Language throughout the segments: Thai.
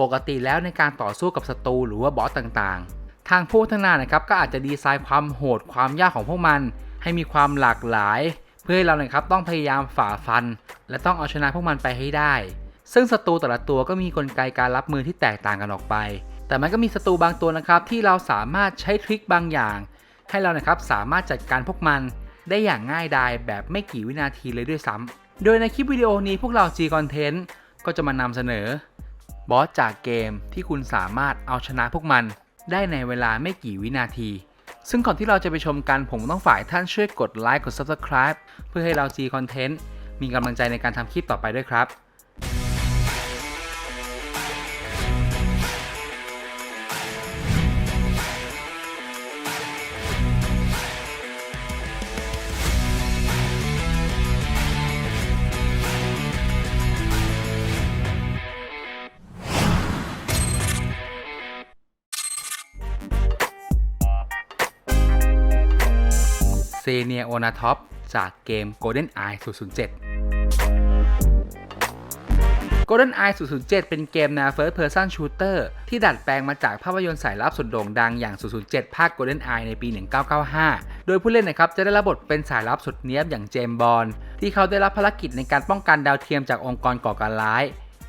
ปกติแล้วในการต่อสู้กับศัตรูหรือว่าบอสต่างๆ ทางผู้พัฒนานะครับก็อาจจะดีไซน์ความโหดความยากของพวกมัน ให้มีความหลากหลาย เพื่อให้เรานะครับต้องพยายามฝ่าฟัน และต้องเอาชนะพวกมันไปให้ได้ ซึ่งศัตรูแต่ละตัวก็มีกลไกการรับมือที่แตกต่างกันออกไป แต่มันก็มีศัตรูบางตัวนะครับที่เราสามารถใช้ทริคบางอย่าง ให้เรานะครับสามารถจัดการพวกมันได้อย่างง่ายดายแบบไม่กี่วินาทีเลยด้วยซ้ำโดยในคลิปวิดีโอนี้พวกเรา G Content ก็จะมานำเสนอ บอสจากเกมที่คุณสามารถเอาชนะพวกมันได้ในเวลาไม่กี่วินาที ซึ่งก่อนที่เราจะไปชมกันผมต้องฝ่ายท่านช่วยกดไลค์กด Subscribe เพื่อให้เราดีคอนเทนต์มีกำลังใจในการทำคลิปต่อไปด้วยครับ เซเนียโอนาท็อปจากเกม Golden Eye 007 Golden Eye 007 เป็นเกมแนว First Person Shooter ที่ดัดแปลงมาจากภาพยนตร์สายลับสุดโด่งดังอย่าง 007 ภาค Golden Eye ในปี 1995 โดยผู้เล่นนะครับจะได้รับบทเป็นสายลับสุดเนี้ยบอย่างเจมบอนที่เขาได้รับภารกิจในการป้องกันดาวเทียมจากองค์กรก่อการร้าย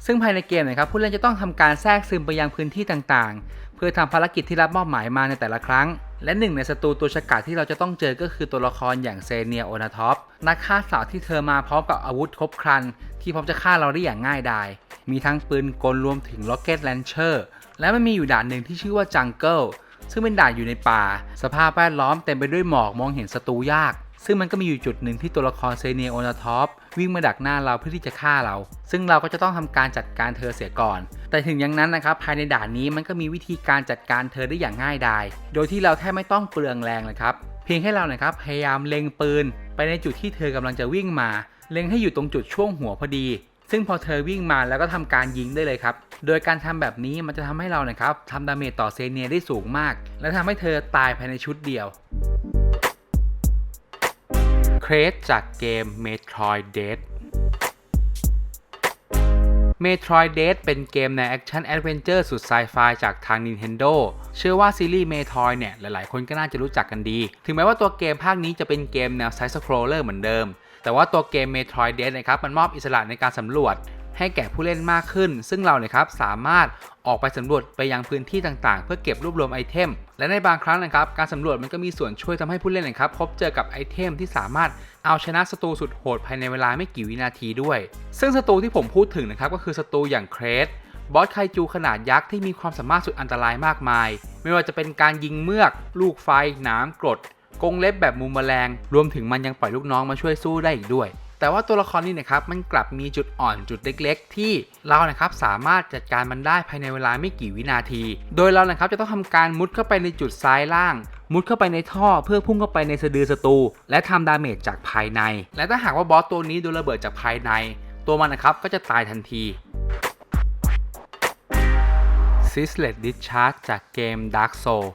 ซึ่งภายในเกมนะครับผู้เล่นจะต้องทำการแทรกซึมไปยังพื้นที่ต่างๆ เพื่อทำภารกิจที่รับมอบหมายมาในแต่ละครั้ง และหนึ่งในศัตรูตัวฉกาจที่เราจะต้องเจอก็คือตัวละครอย่างเซเนียโอนาท็อปนักฆ่าสาวที่เธอมาพร้อมกับอาวุธครบครัน ที่พร้อมจะฆ่าเราได้อย่างง่ายดาย มีทั้งปืนกลรวมถึงล็อกเก็ตแลนเชอร์และมันมีอยู่ด่านหนึ่งที่ชื่อว่าจังเกิลซึ่งเป็นด่านอยู่ในป่า สภาพแวดล้อมเต็มไปด้วยหมอกมองเห็นศัตรูยาก ซึ่งมันก็มีอยู่จุดหนึ่งที่ตัวละครเซเนียโอนาท็อป วิ่งมาดักหน้าเราเพื่อที่จะฆ่าเรา ซึ่งเราก็จะต้องทำการจัดการเธอเสียก่อน แต่ถึงอย่างนั้นนะครับภายในด่านนี้มันก็มีวิธีการจัดการเธอได้อย่างง่ายดาย โดยที่เราแทบไม่ต้องเปลืองแรงเลยครับ เพียงแค่เรานะครับพยายามเล็งปืน ไปในจุดที่เธอกำลังจะวิ่งมา เล็งให้อยู่ตรงจุดช่วงหัวพอดี ซึ่งพอเธอวิ่งมาแล้วก็ทำการยิงได้เลยครับ โดยการทำแบบนี้มันจะทำให้เรานะครับทำดาเมจต่อเซเนียได้สูงมาก และทำให้เธอตายภายในชุดเดียว เครสจากเกม Metroid Dread Metroid Dread เป็นเกมในแอคชั่นแอดเวนเจอร์สุดไซไฟจากทาง Nintendo เชื่อว่าซีรีส์ Metroid เนี่ย หลายๆ คนก็น่าจะรู้จักกันดี ถึงแม้ว่าตัวเกมภาคนี้จะเป็นเกมแนวไซส์สครอเลอร์เหมือนเดิม แต่ว่าตัวเกม Metroid Dread นะครับ มันมอบอิสระในการสำรวจ ให้แก่ผู้เล่นมากขึ้น ซึ่งเราเนี่ยครับสามารถออกไปสำรวจไปยังพื้นที่ต่างๆ เพื่อเก็บรวบรวมไอเทม และในบางครั้งนะครับการสำรวจมันก็มีส่วนช่วยทำให้ผู้เล่นนะครับพบเจอกับไอเทมที่สามารถเอาชนะศัตรูสุดโหดภายในเวลาไม่กี่วินาทีด้วย ซึ่งศัตรูที่ผมพูดถึงนะครับก็คือศัตรูอย่างเครสบอสไคจูขนาดยักษ์ที่มีความสามารถสุดอันตรายมากมาย ไม่ว่าจะเป็นการยิงเมือก ลูกไฟนามกรดกงเล็บแบบมุมแมลง รวมถึงมันยังปล่อยลูกน้องมาช่วยสู้ได้อีกด้วย แต่ว่าตัวละครนี้นะครับมันกลับมีจุดอ่อนจุดเล็ก ๆ ที่เรานะครับสามารถจัดการมันได้ภายในเวลาไม่กี่วินาที โดยเรานะครับจะต้องทำการมุดเข้าไปในจุดซ้ายล่าง มุดเข้าไปในท่อเพื่อพุ่งเข้าไปในสะดือศัตรูและทำดาเมจจากภายใน และถ้าหากว่าบอสตัวนี้โดนระเบิดจากภายใน ตัวมันนะครับก็จะตายทันที s i s l e t Discharge จากเกม Dark Soul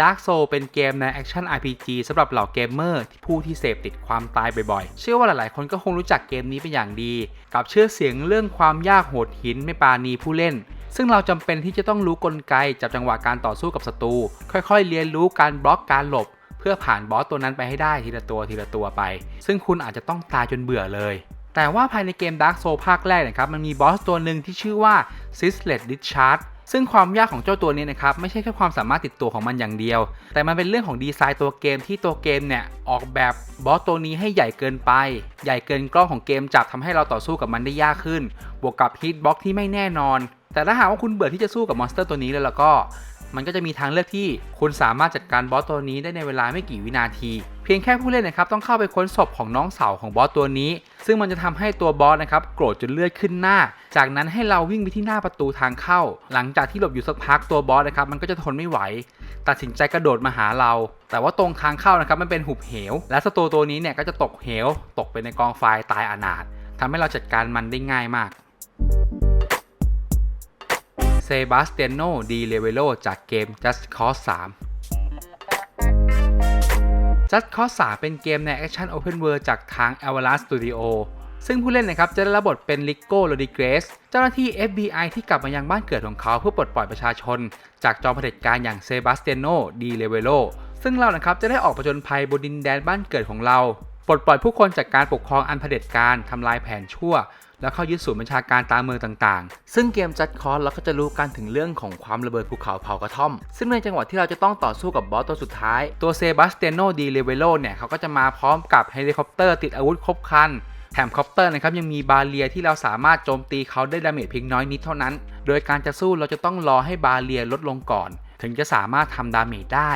Dark Soul เป็นเกมในแอคชั่น RPG สำหรับเหล่าเกมเมอร์ที่ผู้ที่เสพติดความตายบ่อยๆ เชื่อว่าหลายๆ คนก็คงรู้จักเกมนี้เป็นอย่างดี กับชื่อเสียงเรื่องความยากโหดหินไม่ปราณีผู้เล่น ซึ่งเราจำเป็นที่จะต้องรู้กลไกจับจังหวะการต่อสู้กับศัตรู ค่อยๆ เรียนรู้การบล็อกการหลบ เพื่อผ่านบอสตัวนั้นไปให้ได้ทีละตัวทีละตัวไป ซึ่งคุณอาจจะต้องตายจนเบื่อเลยแต่ว่าภายในเกม Dark Soul ภาคแรกนะครับมันมีบอสตัวหนึ่งที่ชื่อว่า s i s l e t Discharge ซึ่งความยากของเจ้าตัวนี้นะครับไม่ใช่แค่ความสามารถติดตัวของมันอย่างเดียว แต่มันเป็นเรื่องของดีไซน์ตัวเกมที่ตัวเกมเนี่ยออกแบบบอสตัวนี้ให้ใหญ่เกินไป ใหญ่เกินกล้องของเกมจับทำให้เราต่อสู้กับมันได้ยากขึ้น บวกกับฮิตบ็อกที่ไม่แน่นอน แต่ถ้าหากว่าคุณเบื่อที่จะสู้กับมอนสเตอร์ตัวนี้แล้วแล้วก็ มันก็จะมีทางเลือกที่คุณสามารถจัดการบอสตัวนี้ได้ในเวลาไม่กี่วินาที พียงแค่ผู้เล่นนะครับต้องเข้าไปค้นศพของน้องสาวของบอสตัวนี้ ซึ่งมันจะทำให้ตัวบอสนะครับโกรธจนเลือดขึ้นหน้า จากนั้นให้เราวิ่งไปที่หน้าประตูทางเข้า หลังจากที่หลบอยู่สักพักตัวบอสนะครับมันก็จะทนไม่ไหว ตัดสินใจกระโดดมาหาเรา แต่ว่าตรงทางเข้านะครับมันเป็นหุบเหว และศัตรูตัวนี้เนี่ยก็จะตกเหว ตกไปในกองไฟตายอนาถทำให้เราจัดการมันได้ง่ายมากเซบาสเตียโน ดีเลเวโลจากเกม Just Cause 3 Just Cause 3เป็นเกมในแอคชั่นโอเพนเวิลด์จากทาง a v a l a n c e Studio ซึ่งผู้เล่นนะครับจะได้รับบทเป็นลิโก้โรดิเกรส เจ้าหน้าที่ FBI ที่กลับมายังบ้านเกิดของเขาเพื่อปลดปล่อยประชาชน จากจอมเผด็จการอย่างเซบาสเตียโนดีเลเวโลซึ่งเรานะครับจะได้ออกประจนภัยบนดินแดนบ้านเกิดของเรา ปลดปล่อยผู้คนจากการปกครองอันเผด็จการทำลายแผนชั่ว แล้วเข้ายึดศูนย์บัญชาการตามเมืองต่างๆ ซึ่งเกมจัดคอร์เราก็จะรู้กันถึงเรื่องของความระเบิดภูเขาเผากระท่อม ซึ่งในจังหวะที่เราจะต้องต่อสู้กับบอสตัวสุดท้าย ตัวเซบาสเตียโนดีเลเวโลเนี่ยเขาก็จะมาพร้อมกับเฮลิคอปเตอร์ติดอาวุธครบครันแถมคอปเตอร์นะครับยังมีบาเรียที่เราสามารถโจมตีเขาได้ดาเมจเพียงน้อยนิดเท่านั้น โดยการจะสู้เราจะต้องรอให้บาเรียลดลงก่อน ถึงจะสามารถทำดาเมจได้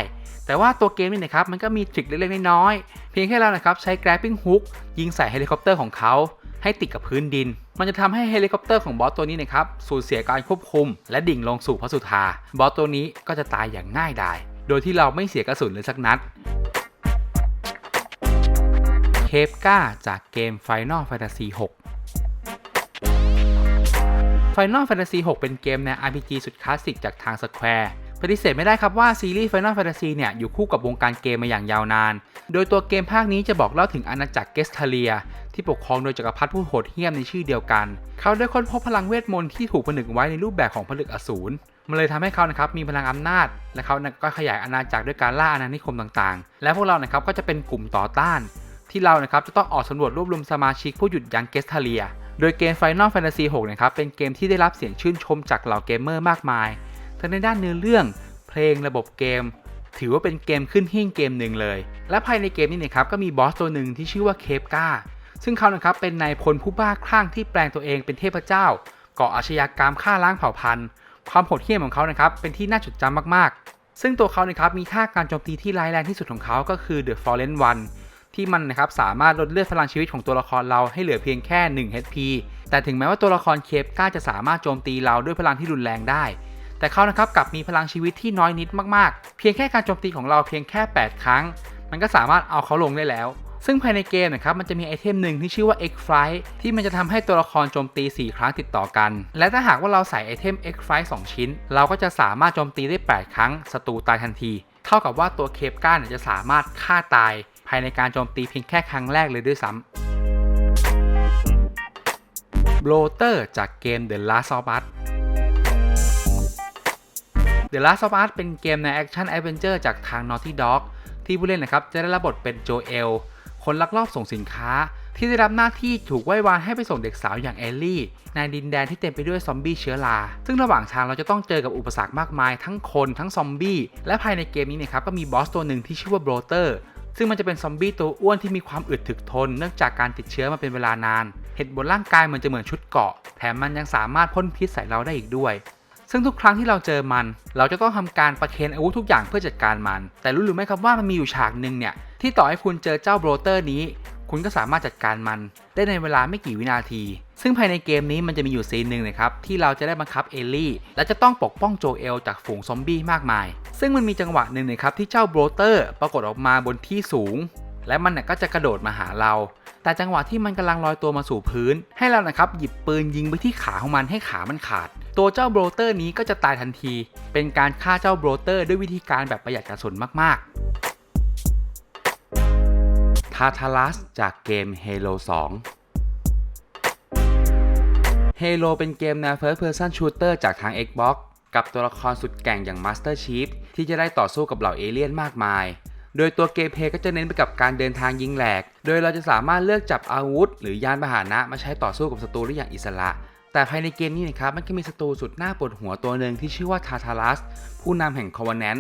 แต่ว่าตัวเกมนี่นะครับมันก็มีทริคเล็กๆน้อยๆเพียงแค่เรานะครับใช้ grappling hook ยิงใส่เฮลิคอปเตอร์ของเขาให้ติดกับพื้นดิน มันจะทำให้เฮลิคอปเตอร์ของบอสตัวนี้นะครับสูญเสียการควบคุม และดิ่งลงสู่พระสุธา บอสตัวนี้ก็จะตายอย่างง่ายดาย โดยที่เราไม่เสียกระสุนเลยสักนัด เคปก้าจากเกม Final Fantasy 6 Final Fantasy 6 เป็นเกมแนว RPG สุดคลาสสิกจากทาง Square ปฏิเสธไม่ได้ครับว่าซีรีส์ Final Fantasy เนี่ยอยู่คู่กับวงการเกมมาอย่างยาวนาน โดยตัวเกมภาคนี้จะบอกเล่าถึงอาณาจักรเกสทาเลีย ที่ปกครองโดยจักรพรรดิผู้โหดเหี้ยมในชื่อเดียวกัน เขาได้ค้นพบพลังเวทมนต์ที่ถูกผนึกไว้ในรูปแบบของผลึกอสูร มันเลยทำให้เขานะครับมีพลังอำนาจ และเขาก็ขยายอาณาจักรด้วยการล่าอาณานิคมต่างๆ และพวกเรานะครับก็จะเป็นกลุ่มต่อต้าน ที่เรานะครับจะต้องออกสำรวจรวบรวมสมาชิกผู้หยุดยั้งเกสทาเลีย โดยเกม Final Fantasy 6นะครับเป็นเกมที่ได้รับเสียงชื่นชมจากเหล่าเกมเมอร์มากมาย ทั้งในด้านเนื้อเรื่อง เพลงระบบเกม ถือว่าเป็นเกมขึ้นหิ้งเกมหนึ่งเลย และภายในเกมนี้นะครับก็มีบอสตัวหนึ่งที่ชื่อว่าเคปกาซึ่งเขานะครับเป็นนายพลผู้บ้าคลั่งที่แปลงตัวเองเป็นเทพเจ้าก่ออาชญากรรมฆ่าล้างเผ่าพันธุ์ ความโหดเหี้ยมของเขานะครับเป็นที่น่าจดจำมากๆ ซึ่งตัวเขานะครับมีท่าการโจมตีที่ร้ายแรงที่สุดของเขาก็คือ The Fallen One ที่มันนะครับสามารถลดเลือดพลังชีวิตของตัวละครเราให้เหลือเพียงแค่ 1 HP แต่ถึงแม้ว่าตัวละครเคปก้าจะสามารถโจมตีเราด้วยพลังที่รุนแรงได้ แต่เขานะครับกลับมีพลังชีวิตที่น้อยนิดมากๆ เพียงแค่การโจมตีของเราเพียงแค่ 8 ครั้ง มันก็สามารถเอาเขาลงได้แล้ว ซึ่งภายในเกมนะครับมันจะมีไอเทมหนึ่งที่ชื่อว่า X Flight ที่มันจะทำให้ตัวละครโจมตี 4 ครั้งติดต่อกัน และถ้าหากว่าเราใส่ไอเทม X Flight 2 ชิ้น เราก็จะสามารถโจมตีได้ 8 ครั้งศัตรูตายทันที เท่ากับว่าตัวเคปก้านจะสามารถฆ่าตาย ภายในการโจมตีเพียงแค่ครั้งแรกเลยด้วยซ้ำโบลเตอร์จากเกม The Last of Us The Last of Us เป็นเกมในแอคชั่นแอดเวนเจอร์จากทาง Naughty Dog ที่ผู้เล่นนะครับจะได้รับบทเป็นโจเอลคนลักลอบส่งสินค้า ที่ได้รับหน้าที่ถูกไว้วานให้ไปส่งเด็กสาวอย่างเอลลี่ ในดินแดนที่เต็มไปด้วยซอมบี้เชื้อรา ซึ่งระหว่างทางเราจะต้องเจอกับอุปสรรคมากมาย ทั้งคนทั้งซอมบี้ และภายในเกมนี้เนะครับก็มีบอสตัวหนึ่งที่ชื่อว่าโบรเตอร์ซึ่งมันจะเป็นซอมบี้ตัวอ้วนที่มีความอึดถึกทน เนื่องจากการติดเชื้อมาเป็นเวลานาน เห็ดบนร่างกายมันจะเหมือนชุดเกาะ แถมมันยังสามารถพ่นพิษใส่เราได้อีกด้วย ซึ่งทุกครั้งที่เราเจอมัน เราจะต้องทำการประเคนอาวุธทุกอย่างเพื่อจัดการมัน แต่รู้หรือไม่ครับว่ามันมีอยู่ฉากหนึ่งเนี่ยที่ต่อให้คุณเจอเจ้าโบรเตอร์นี้ คุณก็สามารถจัดการมัน ได้ในเวลาไม่กี่วินาที ซึ่งภายในเกมนี้มันจะมีอยู่ซีนหนึ่งนะครับที่เราจะได้บังคับเอลลี่ และจะต้องปกป้องโจเอลจากฝูงซอมบี้มากมาย ซึ่งมันมีจังหวะหนึ่งนะครับที่เจ้าโบรเตอร์ปรากฏออกมาบนที่สูง และมันน่ะก็จะกระโดดมาหาเราแต่จังหวะที่มันกำลังลอยตัวมาสู่พื้น ให้เรานะครับหยิบปืนยิงไปที่ขาของมันให้ขามันขาด ตัวเจ้าโบรเตอร์นี้ก็จะตายทันที เป็นการฆ่าเจ้าโบรเตอร์ด้วยวิธีการแบบประหยัดกระสุนมากๆ ทาทารัสจากเกม Halo 2 Halo เป็นเกมแนว First Person Shooter จากทาง Xbox กับตัวละครสุดแก่งอย่าง Master Chief ที่จะได้ต่อสู้กับเหล่าเอเลี่ยนมากมาย โดยตัวเกมเพย์ก็จะเน้นไปกับการเดินทางยิงแหลก โดยเราจะสามารถเลือกจับอาวุธ หรือยานพาหนะมาใช้ต่อสู้กับศัตรูได้อย่างอิสระ แต่ภายในเกมนี้นะครับมันก็มีศัตรูสุดน่าปวดหัวตัวหนึ่งที่ชื่อว่าทาทารัสผู้นำแห่งคอว n แนน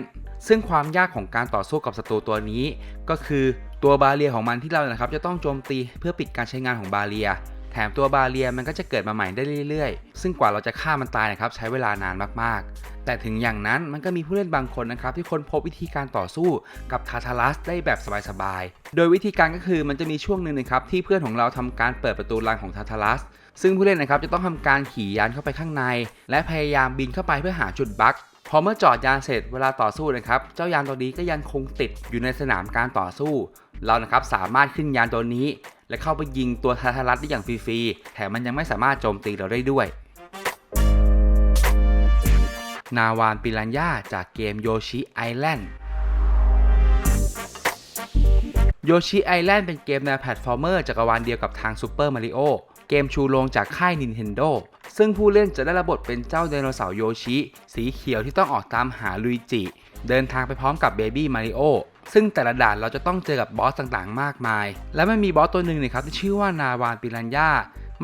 ซึ่งความยากของการต่อสู้กับศัตรูตัวนี้ ก็คือตัวบาเรียของมันที่เรานะครับจะต้องโจมตีเพื่อปิดการใช้งานของบาเรีย แถมตัวบาเรียมันก็จะเกิดมาใหม่ได้เรื่อยๆ ซึ่งกว่าเราจะฆ่ามันตายนะครับใช้เวลานานมากๆ แต่ถึงอย่างนั้นมันก็มีผู้เล่นบางคนนะครับที่ค้นพบวิธีการต่อสู้กับทาทารัสได้แบบสบายๆ โดยวิธีการก็คือมันจะมีช่วงหนึ่งนะครับที่เพื่อนของเราทำการเปิดประตูรังของทาทารัส ซึ่งผู้เล่นนะครับจะต้องทำการขี่ยานเข้าไปข้างใน และพยายามบินเข้าไปเพื่อหาจุดบั๊กพอเมื่อจอดยานเสร็จเวลาต่อสู้นะครับ เจ้ายานตัวนี้ก็ยังคงติดอยู่ในสนามการต่อสู้ เรานะครับสามารถขึ้นยานตัวนี้ และเข้าไปยิงตัวทาทารัสได้อย่างฟรีๆแถมมันยังไม่สามารถโจมตีเราได้ด้วย นาวานปิรันย่าจากเกมโยชิไอแลนด์โยชิไอแลนด์เป็นเกมแนวแพลตฟอร์เมอร์จักรวาลเดียวกับทาง Super Mario เกมชูโรงจากค่าย Nintendo ซึ่งผู้เล่นจะได้รับบทเป็นเจ้าไดโนเสาร์โยชิ สีเขียวที่ต้องออกตามหาลุยจิ เดินทางไปพร้อมกับเบบี้มาริโอซึ่งแต่ละด่านเราจะต้องเจอกับบอสต่างๆ มากมาย และมันมีบอสตัวหนึ่งเนี่ยครับที่ชื่อว่านาวานปิรันย่า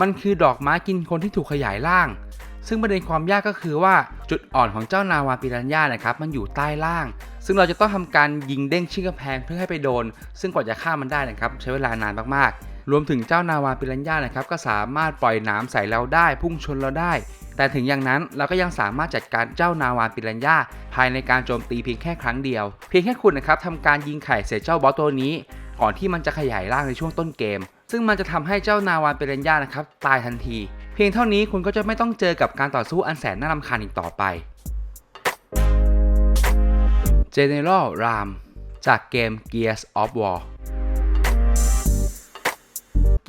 มันคือดอกไม้กินคนที่ถูกขยายร่าง ซึ่งประเด็นความยากก็คือว่าจุดอ่อนของเจ้านาวาปิรันย่านะครับมันอยู่ใต้ล่าง ซึ่งเราจะต้องทำการยิงเด้งชิ่งกระแพงเพื่อให้ไปโดน ซึ่งกว่าจะฆ่ามันได้นะครับใช้เวลานานมากๆ รวมถึงเจ้านาวาปิรันย่านะครับก็สามารถปล่อยหน้ำใส่เราได้ พุ่งชนเราได้ แต่ถึงอย่างนั้นเราก็ยังสามารถจัดการเจ้านาวาปิรันย่าภายในการโจมตีเพียงแค่ครั้งเดียว เพียงแค่คุณนะครับทำการยิงไข่ใส่เจ้าบอสตัวนี้ ก่อนที่มันจะขยายร่างในช่วงต้นเกม ซึ่งมันจะทำให้เจ้านาวาปเรนย่านะครับตายทันที เพียงเท่านี้คุณก็จะไม่ต้องเจอกับการต่อสู้อันแสนน่ารำคาญอีกต่อไป General Ram จากเกม Gears of War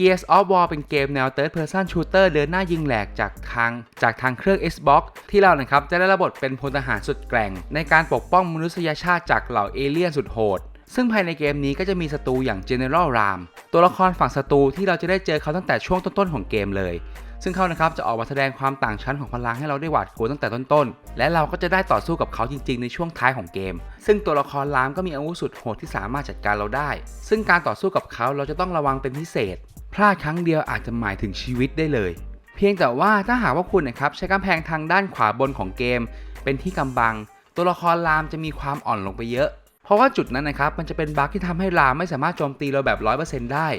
Gears of War เป็นเกมแนว Third Person Shooter เดินหน้ายิงแหลกจากทางจากทางเครื่อง Xbox ที่เรานะครับจะได้รับบทเป็นพลทหารสุดแกร่ง ในการปกป้องมนุษยชาติจากเหล่าเอเลี่ยนสุดโหด ซึ่งภายในเกมนี้ก็จะมีศัตรูอย่าง General Ram ตัวละครฝั่งศัตรูที่เราจะได้เจอเขาตั้งแต่ช่วงต้นๆของเกมเลย ซึ่งเขานะครับจะออกมาแสดงความต่างชั้นของพลังให้เราได้หวาดกลัวตั้งแต่ต้นๆ และเราก็จะได้ต่อสู้กับเขาจริงๆ ในช่วงท้ายของเกม ซึ่งตัวละครรามก็มีอาวุธสุดโหดที่สามารถจัดการเราได้ ซึ่งการต่อสู้กับเขาเราจะต้องระวังเป็นพิเศษ พลาดครั้งเดียวอาจจะหมายถึงชีวิตได้เลย เพียงแต่ว่าถ้าหากว่าคุณนะครับใช้กำแพงทางด้านขวาบนของเกม เป็นที่กำบัง ตัวละครรามจะมีความอ่อนลงไปเยอะ เพราะว่าจุดนั้นนะครับมันจะเป็นบั๊กที่ทำให้รามไม่สามารถโจมตีเราแบบ 100%ได้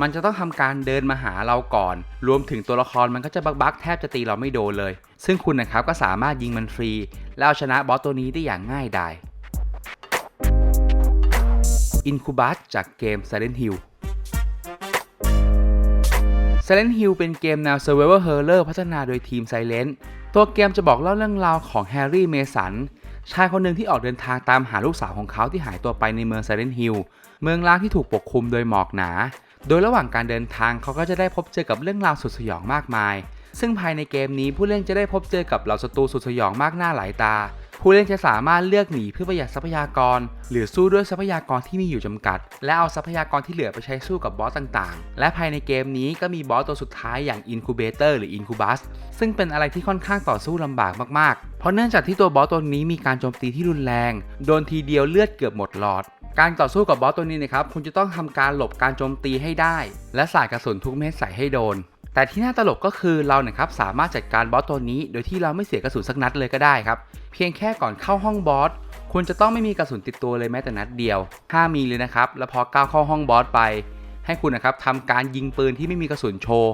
มันจะต้องทำการเดินมาหาเราก่อน รวมถึงตัวละครมันก็จะบักบักแทบจะตีเราไม่โดนเลย ซึ่งคุณนะครับก็สามารถยิงมันฟรี แล้วเอาชนะบอสตัวนี้ได้อย่างง่ายดาย Incubus จากเกม Silent Hill Silent Hill เป็นเกมแนว Survival Horror พัฒนาโดยทีม Silent ตัวเกมจะบอกเล่าเรื่องราวของแฮร์รี่เมสันชายคนหนึ่งที่ออกเดินทางตามหาลูกสาวของเขาที่หายตัวไปในเมือง Silent Hill เมืองล้างที่ถูกปกคลุมโดยหมอกหนา โดยระหว่างการเดินทางเขาก็จะได้พบเจอกับเรื่องราวสุดสยองมากมาย ซึ่งภายในเกมนี้ผู้เล่นจะได้พบเจอกับเหล่าศัตรูสุดสยองมากหน้าหลายตา ผู้เล่นจะสามารถเลือกหนีเพื่อประหยัดทรัพยากร หรือสู้ด้วยทรัพยากรที่มีอยู่จำกัด และเอาทรัพยากรที่เหลือไปใช้สู้กับบอสต่างๆ และภายในเกมนี้ก็มีบอสตัวสุดท้ายอย่าง Incubator หรือ Incubus ซึ่งเป็นอะไรที่ค่อนข้างต่อสู้ลำบากมากๆ เพราะเนื่องจากที่ตัวบอสตัวนี้มีการโจมตีที่รุนแรง โดนทีเดียวเลือดเกือบหมดหลอดการต่อสู้กับบอสตัวนี้นะครับ คุณจะต้องทำการหลบการโจมตีให้ได้ และสาดกระสุนทุกเม็ดใส่ให้โดน แต่ที่น่าตลกก็คือเราเนี่ยครับสามารถจัดการบอสตัวนี้ โดยที่เราไม่เสียกระสุนสักนัดเลยก็ได้ครับ เพียงแค่ก่อนเข้าห้องบอสคุณจะต้องไม่มีกระสุนติดตัวเลยแม้แต่นัดเดียวห้ามมีเลยนะครับ แล้วพอก้าวเข้าห้องบอสไป ให้คุณนะครับทำการยิงปืนที่ไม่มีกระสุนโชว์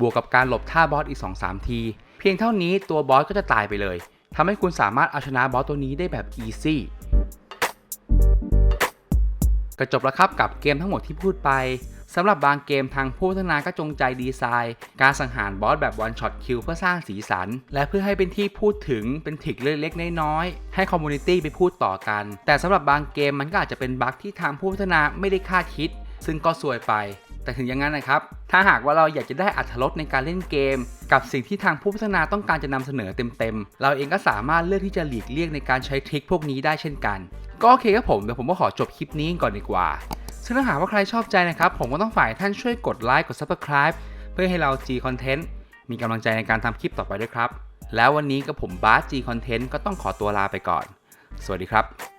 บวกกับการหลบท่าบอสอีก 2-3 ที เพียงเท่านี้ตัวบอสก็จะตายไปเลยทำให้คุณสามารถเอาชนะบอสตัวนี้ได้แบบอีซี่ ก็จบแล้วครับกับเกมทั้งหมดที่พูดไปสำหรับบางเกมทางผู้พัฒนาก็จงใจดีไซน์ การสังหารบอสแบบวันช็อตคิวเพื่อสร้างสีสัน และเพื่อให้เป็นที่พูดถึงเป็นทริกเล็กๆน้อยๆให้คอมมูนิตี้ไปพูดต่อกัน แต่สำหรับบางเกมมันก็อาจจะเป็นบั๊กที่ทางผู้พัฒนาไม่ได้คาดคิด ซึ่งก็ซวยไป แต่ถึงอย่างนั้นนะครับ ถ้าหากว่าเราอยากจะได้อัธรสในการเล่นเกม กับสิ่งที่ทางผู้พัฒนาต้องการจะนำเสนอเต็มๆเราเองก็สามารถเลือกที่จะหลีกเลี่ยงในการใช้ทริคพวกนี้ได้เช่นกัน ก็โอเคครับผมเดี๋ยวผมก็ขอจบคลิปนี้ก่อนดีกว่า ซึ่งถ้าหากว่าใครชอบใจนะครับ ผมก็ต้องฝ่ายท่านช่วยกดไลค์กด Subscribe เพื่อให้เรา G Content มีกำลังใจในการทำคลิปต่อไปด้วยครับ แล้ววันนี้กับผมบาส G Content ก็ต้องขอตัวลาไปก่อน สวัสดีครับ